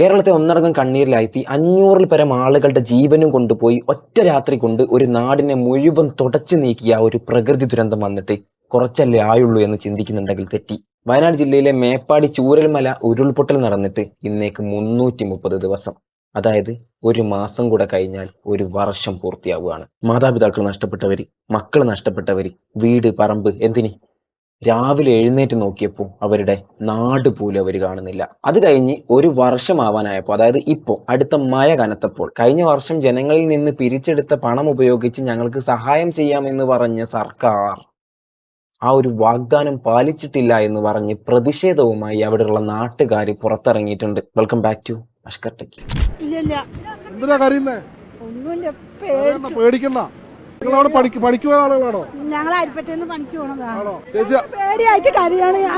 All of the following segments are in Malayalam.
കേരളത്തെ ഒന്നടങ്കം കണ്ണീരിലാഴ്ത്തി അഞ്ഞൂറിൽ പരം ആളുകളുടെ ജീവനും കൊണ്ടുപോയി ഒറ്റ രാത്രി കൊണ്ട് ഒരു നാടിനെ മുഴുവൻ തുടച്ചു നീക്കിയ ഒരു പ്രകൃതി ദുരന്തം വന്നിട്ട് കുറച്ചല്ലേ ആയുള്ളൂ എന്ന് ചിന്തിക്കുന്നുണ്ടെങ്കിൽ തെറ്റി. വയനാട് ജില്ലയിലെ മേപ്പാടി ചൂരൽമല ഉരുൾപൊട്ടൽ നടന്നിട്ട് ഇന്നേക്ക് മുന്നൂറ്റി മുപ്പത് ദിവസം. അതായത് ഒരു മാസം കൂടെ കഴിഞ്ഞാൽ ഒരു വർഷം പൂർത്തിയാവുകയാണ്. മാതാപിതാക്കൾ നഷ്ടപ്പെട്ടവര് മക്കൾ നഷ്ടപ്പെട്ടവര് വീട് പറമ്പ് എന്തിന്? രാവിലെ എഴുന്നേറ്റ് നോക്കിയപ്പോൾ അവരുടെ നാട് പോലും അവർ കാണുന്നില്ല. അത് കഴിഞ്ഞ് ഒരു വർഷമാവാനായപ്പോൾ അതായത് ഇപ്പോൾ അടുത്ത മഴ കനത്തപ്പോൾ കഴിഞ്ഞ വർഷം ജനങ്ങളിൽ നിന്ന് പിരിച്ചെടുത്ത പണം ഉപയോഗിച്ച് ഞങ്ങൾക്ക് സഹായം ചെയ്യാമെന്ന് പറഞ്ഞ സർക്കാർ ആ ഒരു വാഗ്ദാനം പാലിച്ചിട്ടില്ല എന്ന് പറഞ്ഞ് പ്രതിഷേധവുമായി അവിടെയുള്ള നാട്ടുകാർ പുറത്തിറങ്ങിയിട്ടുണ്ട്. വെൽക്കം ബാക്ക് ടു അഷ്കർ എന്തിനാ ഒന്നുമില്ല പേടിക്കണ്ട. നിങ്ങളവിടെ ആളുകളാണോ? ഞങ്ങൾ അരിപ്പറ്റേന്ന് പണിക്ക് പോണതാണ് ചേച്ചി പേടിയായിട്ട്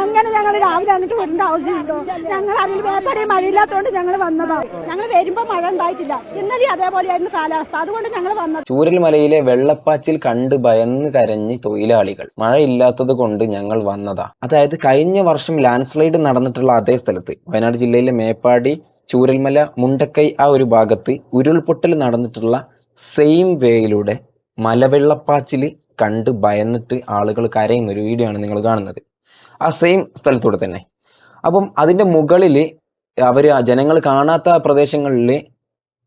അങ്ങനെ ഞങ്ങൾ രാവിലെ അങ്ങോട്ട് വരേണ്ട ആവശ്യമുണ്ടോ ഞങ്ങൾ അതിൽ വേപ്പടി മഴയില്ലാത്തതുകൊണ്ട് ഞങ്ങൾ വന്നതാ. ഞങ്ങൾ വരുമ്പോ മഴ ഉണ്ടായിട്ടില്ല. ഇന്നലെ അതേപോലെയായിരുന്നു കാലാവസ്ഥ. അതുകൊണ്ട് ഞങ്ങൾ വന്നത് ചൂരൽമലയിലെ വെള്ളപ്പാച്ചിൽ കണ്ട് ഭയന്ന് കരഞ്ഞ് തൊഴിലാളികൾ. മഴയില്ലാത്തത് കൊണ്ട് ഞങ്ങൾ വന്നതാ. അതായത് കഴിഞ്ഞ വർഷം ലാൻഡ് സ്ലൈഡ് നടന്നിട്ടുള്ള അതേ സ്ഥലത്ത്. വയനാട് ജില്ലയിലെ മേപ്പാടി ചൂരൽമല മുണ്ടക്കൈ ആ ഒരു ഭാഗത്ത് ഉരുൾപൊട്ടൽ നടന്നിട്ടുള്ള സെയിം വേയിലൂടെ മലവെള്ളപ്പാച്ചിൽ കണ്ട് ഭയന്നിട്ട് ആളുകൾ കരയുന്ന ഒരു വീഡിയോ ആണ് നിങ്ങൾ കാണുന്നത്. ആ സെയിം സ്ഥലത്തൂടെ തന്നെ. അപ്പം അതിന്റെ മുകളിൽ അവർ ആ ജനങ്ങൾ കാണാത്ത പ്രദേശങ്ങളിൽ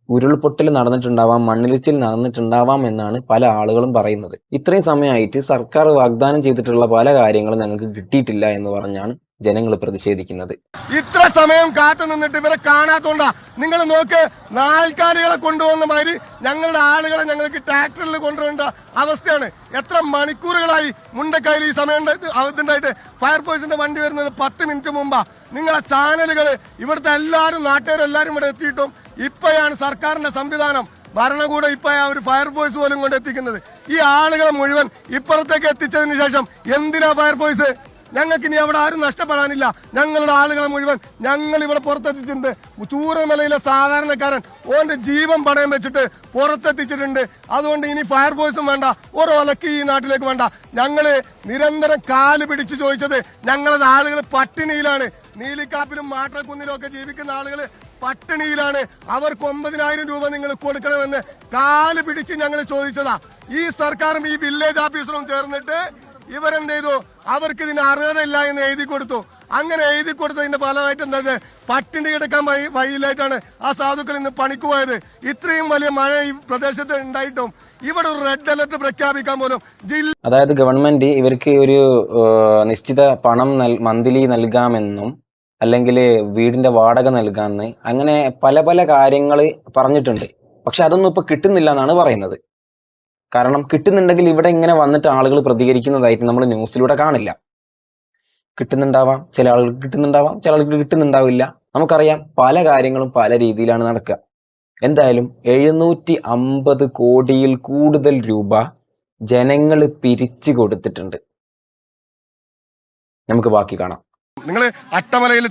ഉരുൾപൊട്ടൽ നടന്നിട്ടുണ്ടാവാം മണ്ണിലിച്ചിൽ നടന്നിട്ടുണ്ടാവാം എന്നാണ് പല ആളുകളും പറയുന്നത്. ഇത്രയും സമയമായിട്ട് സർക്കാർ വാഗ്ദാനം ചെയ്തിട്ടുള്ള പല കാര്യങ്ങളും ഞങ്ങൾക്ക് കിട്ടിയിട്ടില്ല എന്ന് പറഞ്ഞാണ് ജനങ്ങൾ പ്രതിഷേധിക്കുന്നത്. ഇത്ര സമയം കാത്തു നിന്നിട്ട് ഇവരെ കാണാത്തോണ്ടാ. നിങ്ങൾ നോക്ക് നാൽക്കാലികളെ കൊണ്ടുപോകുന്ന മാതിരി ഞങ്ങളുടെ ആളുകളെ ഞങ്ങൾക്ക് ട്രാക്ടറിൽ കൊണ്ടുവരേണ്ട അവസ്ഥയാണ്. എത്ര മണിക്കൂറുകളായി മുണ്ടക്കയിൽ ഈ സമയം ഉണ്ടായിട്ട് ഫയർഫോഴ്സിന്റെ വണ്ടി വരുന്നത് പത്ത് മിനിറ്റ് മുമ്പാ. നിങ്ങൾ നിങ്ങളെ ചാനലുകൾ ഇവിടുത്തെ എല്ലാവരും നാട്ടുകാരെല്ലാവരും ഇവിടെ എത്തിയിട്ടും ഇപ്പോഴാണ് സർക്കാരിന്റെ സംവിധാനം ഭരണകൂടം ഇപ്പൊ ആ ഒരു ഫയർഫോഴ്സ് പോലും കൊണ്ട് എത്തിക്കുന്നത്. ഈ ആളുകളെ മുഴുവൻ ഇപ്പുറത്തേക്ക് എത്തിച്ചതിന് ശേഷം എന്തിനാ ഫയർഫോഴ്സ്? ഞങ്ങൾക്ക് ഇനി അവിടെ ആരും നഷ്ടപ്പെടാനില്ല. ഞങ്ങളുടെ ആളുകളെ മുഴുവൻ ഞങ്ങൾ ഇവിടെ പുറത്തെത്തിച്ചിട്ടുണ്ട്. ചൂരമലയിലെ സാധാരണക്കാരൻ ഓന്റെ ജീവൻ പണയം വെച്ചിട്ട് പുറത്തെത്തിച്ചിട്ടുണ്ട്. അതുകൊണ്ട് ഇനി ഫയർഫോഴ്സും വേണ്ട. ഒരു ഈ നാട്ടിലേക്ക് വേണ്ട. ഞങ്ങൾ നിരന്തരം കാൽ പിടിച്ചു ചോദിച്ചത് ഞങ്ങളുടെ ആളുകൾ പട്ടിണിയിലാണ്. നീലിക്കാപ്പിലും മാട്ടക്കുന്നിലും ഒക്കെ ജീവിക്കുന്ന ആളുകൾ പട്ടിണിയിലാണ്. അവർക്ക് ഒമ്പതിനായിരം രൂപ നിങ്ങൾ കൊടുക്കണമെന്ന് കാൽ പിടിച്ച് ഞങ്ങൾ ചോദിച്ചതാ. ഈ സർക്കാരും ഈ വില്ലേജ് ഓഫീസറും ചേർന്നിട്ട് ഇവരെന്ത് ചെയ്തു? അവർക്ക് ഇതിന് അർഹതയില്ല എന്ന് എഴുതി കൊടുത്തു. അങ്ങനെ എഴുതി കൊടുത്തതിന്റെ ഫലമായിട്ട് എന്താ പട്ടിണി കിടക്കാൻ വഴി- വഴിയിലായിട്ടാണ് ആ സാധുക്കൾ ഇന്ന് പണിക്ക് പോയത്. ഇത്രയും വലിയ മഴ ഈ പ്രദേശത്ത് ഉണ്ടായിട്ടും ഇവിടെ ഒരു റെഡ് അലർട്ട് പ്രഖ്യാപിക്കാൻ പോലും ജില്ല അതായത് ഗവൺമെന്റ് ഇവർക്ക് ഒരു നിശ്ചിത പണം മന്ത്ലി നൽകാമെന്നും അല്ലെങ്കിൽ വീടിന്റെ വാടക നൽകാമെന്ന് അങ്ങനെ പല പല കാര്യങ്ങൾ പറഞ്ഞിട്ടുണ്ട്. പക്ഷെ അതൊന്നും ഇപ്പൊ കിട്ടുന്നില്ല എന്നാണ് പറയുന്നത്. കാരണം കിട്ടുന്നുണ്ടെങ്കിൽ ഇവിടെ ഇങ്ങനെ വന്നിട്ട് ആളുകൾ പ്രതികരിക്കുന്നതായിട്ട് നമ്മൾ ന്യൂസിലൂടെ കാണില്ല. കിട്ടുന്നുണ്ടാവാം ചില ആളുകൾക്ക് കിട്ടുന്നുണ്ടാവാം ചില ആളുകൾക്ക് കിട്ടുന്നുണ്ടാവില്ല. നമുക്കറിയാം പല കാര്യങ്ങളും പല രീതിയിലാണ് നടക്കുക. എന്തായാലും എഴുന്നൂറ്റി അമ്പത് കോടിയിൽ കൂടുതൽ രൂപ ജനങ്ങൾ പിരിച്ചു കൊടുത്തിട്ടുണ്ട്. നമുക്ക് ബാക്കി കാണാം. നിങ്ങൾ അട്ടമലയിൽ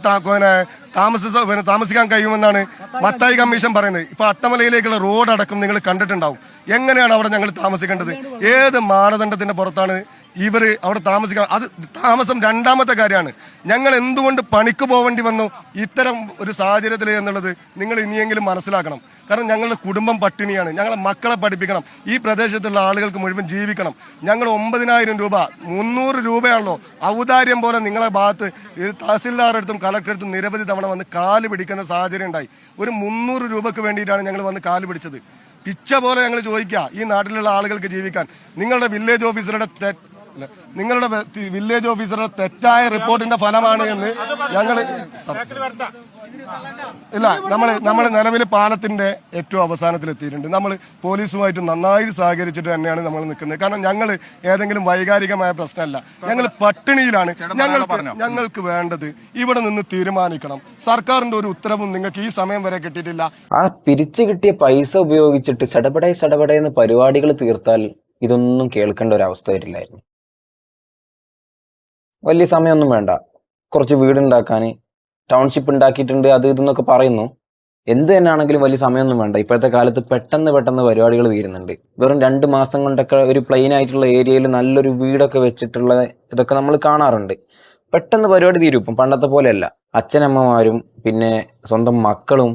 താമസിക്കാൻ കഴിയുമെന്നാണ് മത്തായി കമ്മീഷൻ പറയുന്നത്. ഇപ്പൊ അട്ടമലയിലേക്കുള്ള റോഡ് അടക്കം നിങ്ങൾ കണ്ടിട്ടുണ്ടാവും. എങ്ങനെയാണ് അവിടെ ഞങ്ങൾ താമസിക്കേണ്ടത്? ഏത് മാനദണ്ഡത്തിന്റെ പുറത്താണ് ഇവർ അവിടെ താമസിക്കുക അത് താമസം രണ്ടാമത്തെ കാര്യമാണ്. ഞങ്ങൾ എന്തുകൊണ്ട് പണിക്ക് പോവേണ്ടി വന്നു? ഇത്തരം ഒരു സാഹചര്യത്തിൽ എന്നുള്ളത് നിങ്ങൾ ഇനിയെങ്കിലും മനസ്സിലാക്കണം. കാരണം ഞങ്ങളുടെ കുടുംബം പട്ടിണിയാണ്. ഞങ്ങളെ മക്കളെ പഠിപ്പിക്കണം. ഈ പ്രദേശത്തുള്ള ആളുകൾക്ക് മുഴുവൻ ജീവിക്കണം. ഞങ്ങൾ ഒമ്പതിനായിരം രൂപ മുന്നൂറ് രൂപയാണല്ലോ ഔദാര്യം പോലെ നിങ്ങളെ ഭാഗത്ത് തഹസിൽദാറെടുത്തും കലക്ടറെടുത്തും നിരവധി തവണ വന്ന് കാൽ പിടിക്കുന്ന സാഹചര്യം ഉണ്ടായി. ഒരു മുന്നൂറ് രൂപക്ക് വേണ്ടിയിട്ടാണ് ഞങ്ങൾ വന്ന് കാൽ പിടിച്ചത്. പിച്ച പോലെ ഞങ്ങൾ ചോദിക്കുക ഈ നാട്ടിലുള്ള ആളുകൾക്ക് ജീവിക്കാൻ. നിങ്ങളുടെ വില്ലേജ് ഓഫീസറുടെ നിങ്ങളുടെ വില്ലേജ് ഓഫീസറുടെ തെറ്റായ റിപ്പോർട്ടിന്റെ ഫലമാണ് എന്ന് ഞങ്ങൾ ഇല്ല നമ്മൾ നമ്മൾ നിലവിൽ പാലത്തിന്റെ ഏറ്റവും അവസാനത്തിൽ എത്തിയിട്ടുണ്ട് നമ്മൾ പോലീസുമായിട്ട് നന്നായി സഹകരിച്ചിട്ട് തന്നെയാണ് നമ്മൾ നിൽക്കുന്നത്. കാരണം ഞങ്ങൾ ഏതെങ്കിലും വൈകാരികമായ പ്രശ്നമല്ല. ഞങ്ങൾ പട്ടിണിയിലാണ്. ഞങ്ങൾ ഞങ്ങൾക്ക് വേണ്ടത് ഇവിടെ നിന്ന് തീരുമാനിക്കണം. സർക്കാരിന്റെ ഒരു ഉത്തരവും നിങ്ങൾക്ക് ഈ സമയം വരെ കിട്ടിയിട്ടില്ല. ആ പിരിച്ചു കിട്ടിയ പൈസ ഉപയോഗിച്ചിട്ട് ചടപടേ ചടപടേ എന്ന് പരിപാടികൾ തീർത്താൽ ഇതൊന്നും കേൾക്കേണ്ട ഒരു അവസ്ഥ വരില്ലായിരുന്നു. വലിയ സമയമൊന്നും വേണ്ട. കുറച്ച് വീടുണ്ടാക്കാൻ ടൗൺഷിപ്പ് ഉണ്ടാക്കിയിട്ടുണ്ട് അത് ഇതെന്നൊക്കെ പറയുന്നു. എന്ത് തന്നെ ആണെങ്കിലും വലിയ സമയമൊന്നും വേണ്ട. ഇപ്പോഴത്തെ കാലത്ത് പെട്ടെന്ന് പെട്ടെന്ന് പരിപാടികൾ തീരുന്നുണ്ട്. വെറും രണ്ട് മാസം കൊണ്ടൊക്കെ ഒരു പ്ലെയിൻ ആയിട്ടുള്ള ഏരിയയിൽ നല്ലൊരു വീടൊക്കെ വെച്ചിട്ടുള്ള ഇതൊക്കെ നമ്മൾ കാണാറുണ്ട്. പെട്ടെന്ന് പരിപാടി തീരും ഇപ്പം. പണ്ടത്തെ പോലെയല്ല. അച്ഛനമ്മമാരും പിന്നെ സ്വന്തം മക്കളും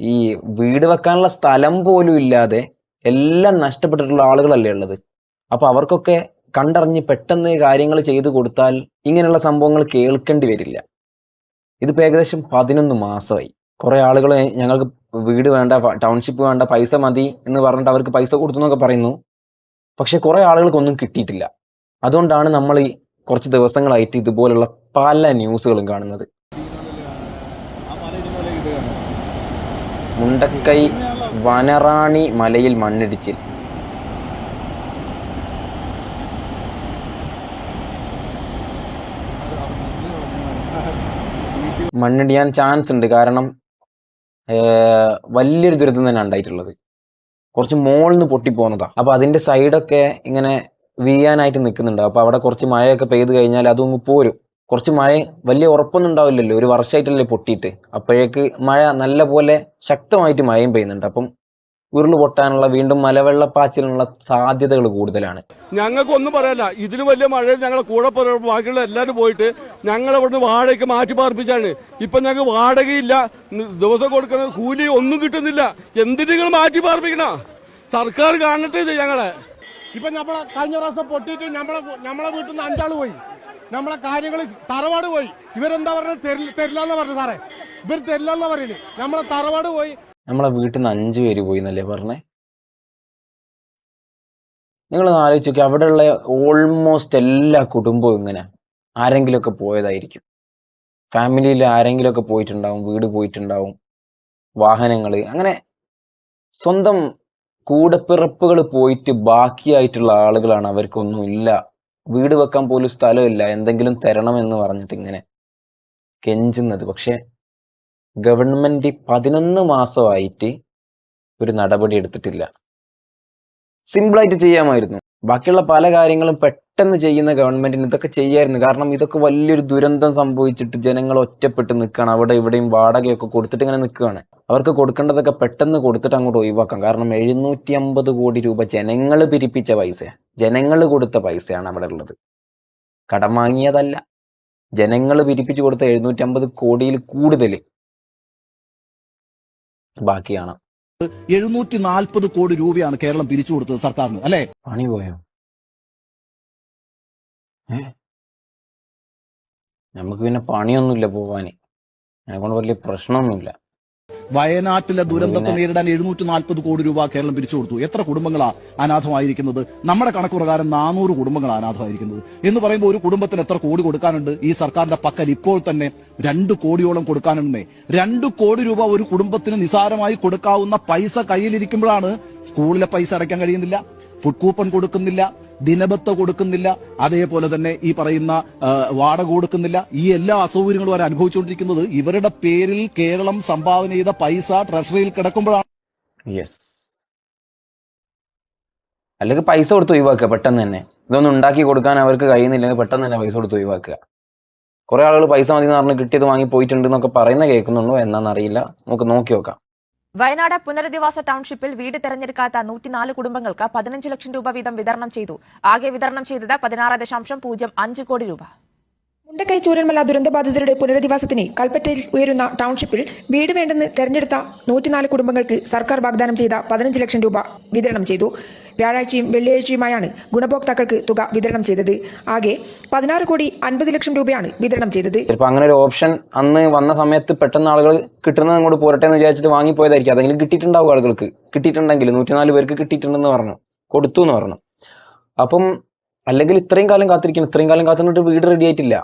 ഈ വീട് വെക്കാനുള്ള സ്ഥലം പോലും ഇല്ലാതെ എല്ലാം നഷ്ടപ്പെട്ടിട്ടുള്ള ആളുകളല്ലേ ഉള്ളത്. അപ്പോൾ അവർക്കൊക്കെ കണ്ടറിഞ്ഞ് പെട്ടെന്ന് കാര്യങ്ങൾ ചെയ്തു കൊടുത്താൽ ഇങ്ങനെയുള്ള സംഭവങ്ങൾ കേൾക്കേണ്ടി വരില്ല. ഇതിപ്പോൾ ഏകദേശം പതിനൊന്ന് മാസമായി. കുറേ ആളുകൾ ഞങ്ങൾക്ക് വീട് വേണ്ട ടൗൺഷിപ്പ് വേണ്ട പൈസ മതി എന്ന് പറഞ്ഞിട്ട് അവർക്ക് പൈസ കൊടുത്തു എന്നൊക്കെ പറയുന്നു. പക്ഷെ കുറേ ആളുകൾക്കൊന്നും കിട്ടിയിട്ടില്ല. അതുകൊണ്ടാണ് നമ്മൾ ഈ കുറച്ച് ദിവസങ്ങളായിട്ട് ഇതുപോലുള്ള പല ന്യൂസുകളും കാണുന്നത്. മുണ്ടക്കൈ വനറാണി മലയിൽ മണ്ണിടിച്ചിൽ. മണ്ണിടിയാൻ ചാൻസ് ഉണ്ട്. കാരണം വലിയൊരു ദുരിതം തന്നെ ഉണ്ടായിട്ടുള്ളത്. കുറച്ച് മോളിൽ നിന്ന് പൊട്ടിപ്പോകുന്നതാണ് അപ്പോൾ അതിന്റെ സൈഡൊക്കെ ഇങ്ങനെ വീയാനായിട്ട് നിൽക്കുന്നുണ്ട് അപ്പോൾ അവിടെ കുറച്ച് മഴയൊക്കെ പെയ്ത് കഴിഞ്ഞാൽ അതൊന്ന് പോരും. കുറച്ച് മഴ വലിയ ഉറപ്പൊന്നും ഉണ്ടാവില്ലല്ലോ. ഒരു വർഷമായിട്ടല്ലേ പൊട്ടിയിട്ട്. അപ്പോഴേക്ക് മഴ നല്ല പോലെ ശക്തമായിട്ട് മഴയും പെയ്യുന്നുണ്ട്. അപ്പം ഉരുൾ പൊട്ടാനുള്ള വീണ്ടും മലവെള്ളപ്പാച്ചിലിനുള്ള സാധ്യതകൾ കൂടുതലാണ്. ഞങ്ങൾക്ക് ഒന്നും പറയാനില്ല. ഇതിന് വലിയ മഴയിൽ ഞങ്ങളെ കൂടെ പോയ ബാക്കിയുള്ള എല്ലാവരും പോയിട്ട് ഞങ്ങളെ ഇവിടുന്ന് വാടകയ്ക്ക് മാറ്റി പാർപ്പിച്ചാണ്. ഇപ്പൊ ഞങ്ങൾക്ക് വാടകയില്ല. ദിവസം കൊടുക്കുന്ന കൂലി ഒന്നും കിട്ടുന്നില്ല. എന്തിന് നിങ്ങൾ മാറ്റി പാർപ്പിക്കണ? സർക്കാർ കാണട്ടെ ഇത് ഞങ്ങളെ. ഇപ്പൊ നമ്മളെ കഴിഞ്ഞ പ്രാവശ്യം പൊട്ടിയിട്ട് നമ്മളെ നമ്മളെ വീട്ടിൽ നിന്ന് അഞ്ചാൾ പോയി. നമ്മളെ കാര്യങ്ങൾ തറവാട് പോയി. ഇവരെന്താ പറഞ്ഞത്? തരില്ല എന്നാ പറഞ്ഞു സാറേ. ഇവർ തരില്ലെന്ന് പറയുന്നത് നമ്മളെ തറവാട് പോയി. നമ്മളെ വീട്ടിൽ നിന്ന് അഞ്ചു പേര് പോയി എന്നല്ലേ പറഞ്ഞേ? നിങ്ങളൊന്ന് ആലോചിച്ച് നോക്കി അവിടെയുള്ള ഓൾമോസ്റ്റ് എല്ലാ കുടുംബവും ഇങ്ങനെ ആരെങ്കിലുമൊക്കെ പോയതായിരിക്കും. ഫാമിലിയിൽ ആരെങ്കിലുമൊക്കെ പോയിട്ടുണ്ടാവും വീട് പോയിട്ടുണ്ടാവും വാഹനങ്ങൾ അങ്ങനെ സ്വന്തം കൂടപ്പിറപ്പുകൾ പോയിട്ട് ബാക്കിയായിട്ടുള്ള ആളുകളാണ്. അവർക്കൊന്നും ഇല്ല. വീട് വെക്കാൻ പോലും സ്ഥലമില്ല. എന്തെങ്കിലും തരണമെന്ന് പറഞ്ഞിട്ട് ഇങ്ങനെ കെഞ്ചുന്നത്. പക്ഷെ ഗവൺമെന്റ് പതിനൊന്ന് മാസമായിട്ട് ഒരു നടപടി എടുത്തിട്ടില്ല. സിമ്പിളായിട്ട് ചെയ്യാമായിരുന്നു. ബാക്കിയുള്ള പല കാര്യങ്ങളും പെട്ടെന്ന് ചെയ്യുന്ന ഗവൺമെന്റിന് ഇതൊക്കെ ചെയ്യായിരുന്നു. കാരണം ഇതൊക്കെ വലിയൊരു ദുരന്തം സംഭവിച്ചിട്ട് ജനങ്ങൾ ഒറ്റപ്പെട്ട് നിൽക്കുകയാണ്. അവിടെ ഇവിടെയും വാടകയൊക്കെ കൊടുത്തിട്ട് ഇങ്ങനെ നിൽക്കുകയാണ്. അവർക്ക് കൊടുക്കേണ്ടതൊക്കെ പെട്ടെന്ന് കൊടുത്തിട്ട് അങ്ങോട്ട് ഒഴിവാക്കാം. കാരണം എഴുന്നൂറ്റി അമ്പത് കോടി രൂപ ജനങ്ങൾ പിരിപ്പിച്ച പൈസ ജനങ്ങൾ കൊടുത്ത പൈസയാണ് അവിടെ ഉള്ളത്. കടം വാങ്ങിയതല്ല. ജനങ്ങൾ പിരിപ്പിച്ചു കൊടുത്ത എഴുന്നൂറ്റി അമ്പത് കോടിയിൽ കൂടുതൽ ബാക്കിയാണ്. എഴുന്നൂറ്റി നാൽപ്പത് കോടി രൂപയാണ് കേരളം പിരിച്ചു കൊടുത്തത് സർക്കാരിന് അല്ലെ? പണി പോയോ? നമുക്ക് പിന്നെ പണിയൊന്നുമില്ല പോവാന്. എന്നെക്കൊണ്ട് വലിയ പ്രശ്നമൊന്നുമില്ല. വയനാട്ടിലെ ദുരന്തത്തെ നേരിടാൻ എഴുന്നൂറ്റി നാൽപ്പത് കോടി രൂപ കേരളം പിരിച്ചു കൊടുത്തു. എത്ര കുടുംബങ്ങളാണ് അനാഥമായിരിക്കുന്നത്? നമ്മുടെ കണക്ക് പ്രകാരം നാനൂറ് കുടുംബങ്ങളാണ് അനാഥമായിരിക്കുന്നത്. എന്ന് പറയുമ്പോൾ ഒരു കുടുംബത്തിന് എത്ര കോടി കൊടുക്കാനുണ്ട്? ഈ സർക്കാരിന്റെ പക്കൽ ഇപ്പോൾ തന്നെ രണ്ട് കോടിയോളം കൊടുക്കാനുണ്ടേ രണ്ട് കോടി രൂപ ഒരു കുടുംബത്തിന് നിസാരമായി കൊടുക്കാവുന്ന പൈസ കയ്യിലിരിക്കുമ്പോഴാണ് സ്കൂളിലെ പൈസ അടയ്ക്കാൻ കഴിയുന്നില്ല. ഫുഡ് കൂപ്പൺ കൊടുക്കുന്നില്ല ദിനബത്ത കൊടുക്കുന്നില്ല അതേപോലെ തന്നെ ഈ പറയുന്ന വാടക കൊടുക്കുന്നില്ല. ഈ എല്ലാ അസൗകര്യങ്ങളും അവർ അനുഭവിച്ചുകൊണ്ടിരിക്കുന്നത് ഇവരുടെ പേരിൽ കേരളം സംഭാവന ചെയ്ത പൈസ ട്രഷറിയിൽ കിടക്കുമ്പോഴാണ്. യെസ് അല്ലെങ്കിൽ പൈസ കൊടുത്ത് ഒഴിവാക്കുക പെട്ടെന്ന് തന്നെ. ഇതൊന്നും ഉണ്ടാക്കി കൊടുക്കാൻ അവർക്ക് കഴിയുന്നില്ലെങ്കിൽ പെട്ടെന്ന് തന്നെ പൈസ കൊടുത്ത് ഒഴിവാക്കുക. കുറെ ആളുകൾ പൈസ മതി എന്ന് പറഞ്ഞ് കിട്ടിയത് വാങ്ങി പോയിട്ടുണ്ട് എന്നൊക്കെ പറയുന്ന കേൾക്കുന്നുണ്ടോ? എന്നാണെന്നറിയില്ല നമുക്ക് നോക്കി നോക്കാം. വയനാട് പുനരധിവാസ ടൌൺഷിപ്പിൽ വീട് തെരഞ്ഞെടുക്കാത്ത നൂറ്റിനാല് കുടുംബങ്ങൾക്ക് പതിനഞ്ച് ലക്ഷം രൂപ വീതം വിതരണം ചെയ്തു. ആകെ വിതരണം ചെയ്തത് പതിനാറ് ദശാംശം പൂജ്യം അഞ്ച് കോടി രൂപ. മുണ്ടക്കൈ ചൂരൽമല ദുരന്തബാധിതരുടെ പുനരധിവാസത്തിന് കൽപ്പറ്റയിൽ ഉയരുന്ന ടൗൺഷിപ്പിൽ വീട് വേണ്ടെന്ന് തെരഞ്ഞെടുത്ത നൂറ്റിനാല് കുടുംബങ്ങൾക്ക് സർക്കാർ വാഗ്ദാനം ചെയ്ത പതിനഞ്ച് ലക്ഷം രൂപ വിതരണം ചെയ്തു. വ്യാഴാഴ്ചയും വെള്ളിയാഴ്ചയുമായാണ് ഗുണഭോക്താക്കൾക്ക് തുക വിതരണം ചെയ്തത്. ആകെ പതിനാറ് കോടി അൻപത് ലക്ഷം രൂപയാണ് വിതരണം ചെയ്തത്. ചിലപ്പോൾ അങ്ങനെ ഒരു ഓപ്ഷൻ അന്ന് വന്ന സമയത്ത് പെട്ടെന്ന് ആളുകൾ കിട്ടുന്നത് അങ്ങോട്ട് പോരട്ടെ എന്ന് വിചാരിച്ചിട്ട് വാങ്ങിപ്പോയതായിരിക്കും. അതെങ്കിലും കിട്ടിയിട്ടുണ്ടാവും ആളുകൾക്ക്. കിട്ടിയിട്ടുണ്ടെങ്കിൽ നൂറ്റിനാല് പേർക്ക് കിട്ടിയിട്ടുണ്ടെന്ന് പറഞ്ഞു. കൊടുത്തു എന്ന് പറഞ്ഞു. അപ്പം അല്ലെങ്കിൽ ഇത്രയും കാലം കാത്തിരിക്കണം. ഇത്രയും കാലം കാത്തിരുന്നിട്ട് വീട് റെഡി ആയിട്ടില്ല.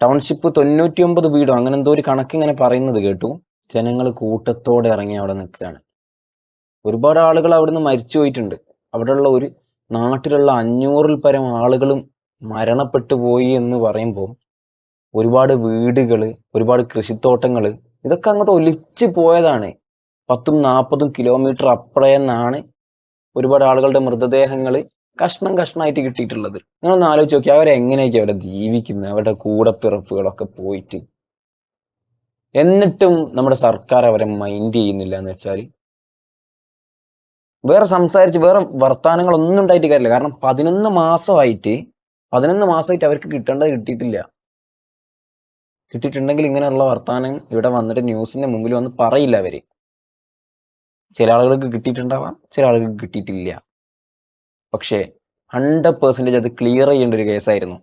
ടൗൺഷിപ്പ് തൊണ്ണൂറ്റി ഒമ്പത് വീടോ. അങ്ങനെ എന്തോ ഒരു കണക്ക് ഇങ്ങനെ പറയുന്നത് കേട്ടു. ജനങ്ങൾ കൂട്ടത്തോടെ ഇറങ്ങി അവിടെ നിൽക്കുകയാണ്. ഒരുപാട് ആളുകൾ അവിടുന്ന് മരിച്ചു പോയിട്ടുണ്ട്. അവിടെയുള്ള ഒരു നാട്ടിലുള്ള അഞ്ഞൂറിൽ പരം ആളുകളും മരണപ്പെട്ടു പോയി എന്ന് പറയുമ്പോൾ ഒരുപാട് വീടുകൾ ഒരുപാട് കൃഷിത്തോട്ടങ്ങൾ ഇതൊക്കെ അങ്ങോട്ട് ഒലിച്ച് പോയതാണ്. പത്തും നാൽപ്പതും കിലോമീറ്റർ അപ്പുറയെന്നാണ് ഒരുപാട് ആളുകളുടെ മൃതദേഹങ്ങൾ കഷ്ണം കഷ്ണമായിട്ട് കിട്ടിയിട്ടുള്ളത്. നിങ്ങളൊന്ന് ആലോചിച്ച് നോക്കി അവരെങ്ങനെയൊക്കെ അവിടെ ജീവിക്കുന്നത് അവരുടെ കൂടപ്പിറപ്പുകളൊക്കെ പോയിട്ട്. എന്നിട്ടും നമ്മുടെ സർക്കാർ അവരെ മൈൻഡ് ചെയ്യുന്നില്ല എന്ന് വെച്ചാൽ വേറെ സംസാരിച്ച് വേറെ വർത്തമാനങ്ങളൊന്നും ഉണ്ടായിട്ട് കാര്യമില്ല. കാരണം പതിനൊന്ന് മാസമായിട്ട് പതിനൊന്ന് മാസമായിട്ട് അവർക്ക് കിട്ടേണ്ടത് കിട്ടിയിട്ടില്ല. കിട്ടിയിട്ടുണ്ടെങ്കിൽ ഇങ്ങനെയുള്ള വർത്തമാനം ഇവിടെ വന്നിട്ട് ന്യൂസിന്റെ മുമ്പിൽ വന്ന് പറയില്ല അവർ. ചില ആളുകൾക്ക് കിട്ടിയിട്ടുണ്ടാവാം ചില ആളുകൾക്ക് കിട്ടിയിട്ടില്ല. പക്ഷേ ഹൺഡ്രഡ് പെർസെന്റേജ് അത് ക്ലിയർ ചെയ്യേണ്ട ഒരു കേസായിരുന്നു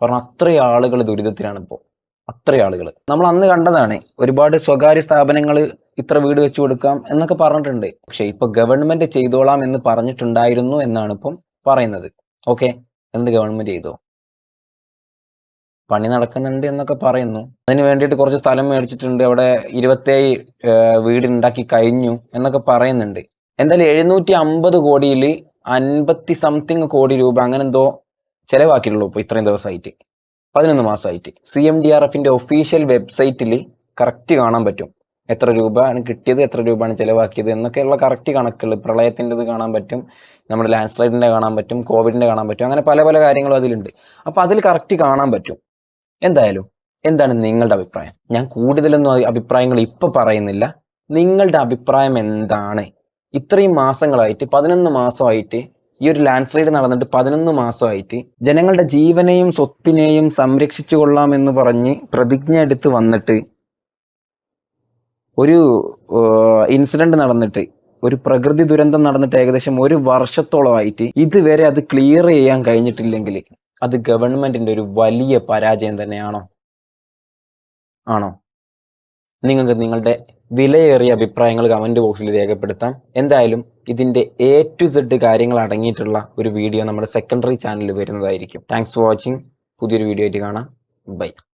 കാരണം അത്രയും ആളുകൾ ദുരിതത്തിലാണ് ഇപ്പോൾ അത്രയും ആളുകൾ. നമ്മൾ അന്ന് കണ്ടതാണ് ഒരുപാട് സ്വകാര്യ സ്ഥാപനങ്ങൾ ഇത്ര വീട് വെച്ചു കൊടുക്കാം എന്നൊക്കെ പറഞ്ഞിട്ടുണ്ട്. പക്ഷേ ഇപ്പോൾ ഗവൺമെന്റ് ചെയ്തോളാം എന്ന് പറഞ്ഞിട്ടുണ്ടായിരുന്നു എന്നാണ് ഇപ്പം പറയുന്നത്. ഓക്കെ എന്ത് ഗവൺമെന്റ് ചെയ്തോ? പണി നടക്കുന്നുണ്ട് എന്നൊക്കെ പറയുന്നു. അതിന് വേണ്ടിയിട്ട് കുറച്ച് സ്ഥലം മേടിച്ചിട്ടുണ്ട്. അവിടെ ഇരുപത്തേഴ് വീട് ഉണ്ടാക്കി കഴിഞ്ഞു എന്നൊക്കെ പറയുന്നുണ്ട്. എന്തായാലും എഴുന്നൂറ്റി അമ്പത് കോടിയിൽ അൻപത്തി സംതിങ് കോടി രൂപ അങ്ങനെ എന്തോ ചിലവാക്കിയിട്ടുള്ളൂ ഇപ്പോൾ ഇത്രയും ദിവസമായിട്ട് പതിനൊന്ന് മാസമായിട്ട് സി എം ഡി ആർ എഫിന്റെ ഒഫീഷ്യൽ വെബ്സൈറ്റിൽ കറക്റ്റ് കാണാൻ പറ്റും. എത്ര രൂപയാണ് കിട്ടിയത് എത്ര രൂപയാണ് ചിലവാക്കിയത് എന്നൊക്കെയുള്ള കറക്റ്റ് കണക്കുകൾ പ്രളയത്തിന്റെത് കാണാൻ പറ്റും നമ്മുടെ ലാൻഡ് സ്ലൈഡിന്റെ കാണാൻ പറ്റും കോവിഡിന്റെ കാണാൻ പറ്റും അങ്ങനെ പല പല കാര്യങ്ങളും അതിലുണ്ട്. അപ്പോൾ അതിൽ കറക്റ്റ് കാണാൻ പറ്റും. എന്തായാലും എന്താണ് നിങ്ങളുടെ അഭിപ്രായം? ഞാൻ കൂടുതലൊന്നും അഭിപ്രായങ്ങൾ ഇപ്പോൾ പറയുന്നില്ല. നിങ്ങളുടെ അഭിപ്രായം എന്താണ്? ഇത്രയും മാസങ്ങളായിട്ട് പതിനൊന്ന് മാസമായിട്ട് ഈ ഒരു ലാൻഡ് സ്ലൈഡ് നടന്നിട്ട് പതിനൊന്ന് മാസമായിട്ട് ജനങ്ങളുടെ ജീവനെയും സ്വത്തിനെയും സംരക്ഷിച്ചു കൊള്ളാമെന്ന് പറഞ്ഞ് പ്രതിജ്ഞ എടുത്ത് വന്നിട്ട് ഒരു ഇൻസിഡന്റ് നടന്നിട്ട് ഒരു പ്രകൃതി ദുരന്തം നടന്നിട്ട് ഏകദേശം ഒരു വർഷത്തോളമായിട്ട് ഇതുവരെ അത് ക്ലിയർ ചെയ്യാൻ കഴിഞ്ഞിട്ടില്ലെങ്കിൽ അത് ഗവൺമെന്റിന്റെ ഒരു വലിയ പരാജയം തന്നെയാണോ? ആണോ? നിങ്ങൾക്ക് നിങ്ങളുടെ വിലയേറിയ അഭിപ്രായങ്ങൾ കമന്റ് ബോക്സിൽ രേഖപ്പെടുത്താം. എന്തായാലും ഇതിന്റെ എ ടു സെഡ് കാര്യങ്ങൾ അടങ്ങിയിട്ടുള്ള ഒരു വീഡിയോ നമ്മുടെ സെക്കൻഡറി ചാനലിൽ വരുന്നതായിരിക്കും. താങ്ക്സ് ഫോർ വാച്ചിങ് പുതിയൊരു വീഡിയോ ആയിട്ട് കാണാം. ബൈ